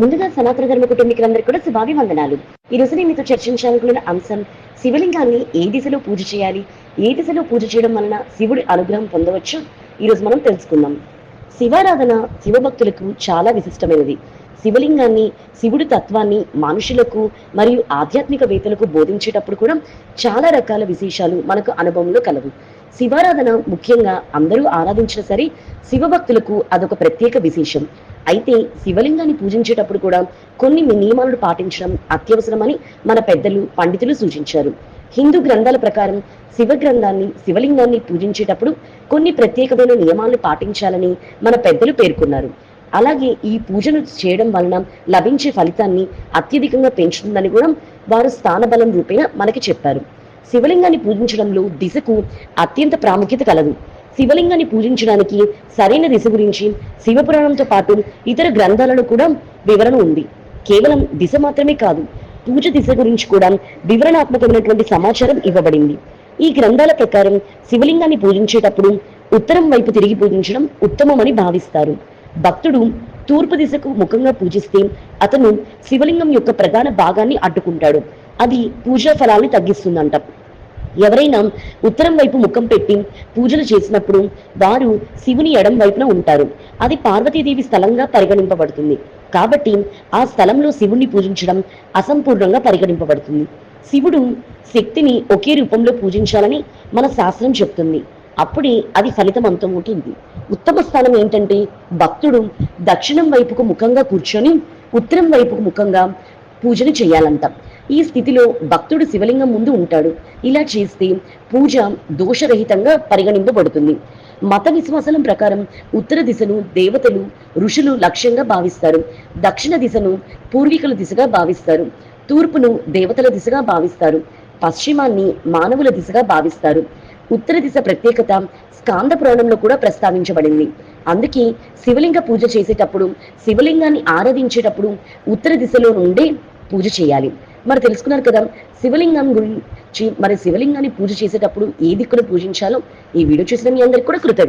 ముందుగా సనాతన ధర్మ కుటుంబీకులందరికీ కూడా శుభాభివందనాలు. ఈ రోజు నేను మీతో చర్చించాలనుకున్న అంశం శివలింగాన్ని ఏ దిశలో పూజ చేయాలి? ఏ దిశలో పూజ చేయడం వలన శివుడి అనుగ్రహం పొందవచ్చు ఈ రోజు మనం తెలుసుకుందాం. శివారాధన శివభక్తులకు చాలా విశిష్టమైనది. శివలింగాన్ని శివుడి తత్వాన్ని మనుషులకు మరియు ఆధ్యాత్మికవేత్తలకు బోధించేటప్పుడు కూడా చాలా రకాల విశేషాలు మనకు అనుభవంలో కలవు. శివారాధన ముఖ్యంగా అందరూ ఆరాధించిన సరే శివభక్తులకు అదొక ప్రత్యేక విశేషం. అయితే శివలింగాన్ని పూజించేటప్పుడు కూడా కొన్ని నియమాలను పాటించడం అత్యవసరమని మన పెద్దలు పండితులు సూచించారు. హిందూ గ్రంథాల ప్రకారం శివ గ్రంథాన్ని శివలింగాన్ని పూజించేటప్పుడు కొన్ని ప్రత్యేకమైన నియమాలను పాటించాలని మన పెద్దలు పేర్కొన్నారు. అలాగే ఈ పూజను చేయడం వలన లభించే ఫలితాన్ని అత్యధికంగా పెంచుతుందని కూడా వారు స్థానబలం రూపేణ మనకి చెప్పారు. శివలింగాన్ని పూజించడంలో దిశకు అత్యంత ప్రాముఖ్యత కలదు. శివలింగాన్ని పూజించడానికి సరైన దిశ గురించి శివపురాణంతో పాటు ఇతర గ్రంథాలను కూడా వివరణ ఉంది. కేవలం దిశ మాత్రమే కాదు పూజ దిశ గురించి కూడా వివరణాత్మకమైనటువంటి సమాచారం ఇవ్వబడింది. ఈ గ్రంథాల ప్రకారం శివలింగాన్ని పూజించేటప్పుడు ఉత్తరం వైపు తిరిగి పూజించడం ఉత్తమమని భావిస్తారు. భక్తుడు తూర్పు దిశకు ముఖంగా పూజిస్తే అతను శివలింగం యొక్క ప్రధాన భాగాన్ని అడ్డుకుంటాడు. అది పూజా ఫలాన్ని తగ్గిస్తుందంట. ఎవరైనా ఉత్తరం వైపు ముఖం పెట్టి పూజలు చేసినప్పుడు వారు శివుని ఎడం వైపున ఉంటారు. అది పార్వతీదేవి స్థలంగా పరిగణింపబడుతుంది. కాబట్టి ఆ స్థలంలో శివుణ్ణి పూజించడం అసంపూర్ణంగా పరిగణింపబడుతుంది. శివుడు శక్తిని ఒకే రూపంలో పూజించాలని మన శాస్త్రం చెప్తుంది. అప్పుడే అది ఫలితవంతం ఉంటుంది ఉత్తమ స్థానం ఏంటంటే భక్తుడు దక్షిణం వైపుకు ముఖంగా కూర్చొని ఉత్తరం వైపుకు ముఖంగా పూజను చేయాలంట. ఈ స్థితిలో భక్తుడు శివలింగం ముందు ఉంటాడు. ఇలా చేస్తే పూజ దోషరహితంగా పరిగణింపబడుతుంది. మత విశ్వాసం ప్రకారం ఉత్తర దిశను దేవతలు ఋషులు లక్ష్యంగా భావిస్తారు. దక్షిణ దిశను పూర్వీకుల దిశగా భావిస్తారు. తూర్పును దేవతల దిశగా భావిస్తారు. పశ్చిమాన్ని మానవుల దిశగా భావిస్తారు. ఉత్తర దిశ ప్రత్యేకత స్కాంద పురాణంలో కూడా ప్రస్తావించబడింది. అందుకే శివలింగ పూజ చేసేటప్పుడు శివలింగాన్ని ఆరాధించేటప్పుడు ఉత్తర దిశలో నుండే పూజ చేయాలి. మరి తెలుసుకున్నారు కదా శివలింగం గురించి మరి శివలింగాన్ని పూజ చేసేటప్పుడు ఏ దిక్కును పూజించాలో ఈ వీడియో చూసిన మీ అందరికీ కూడా కృతజ్ఞత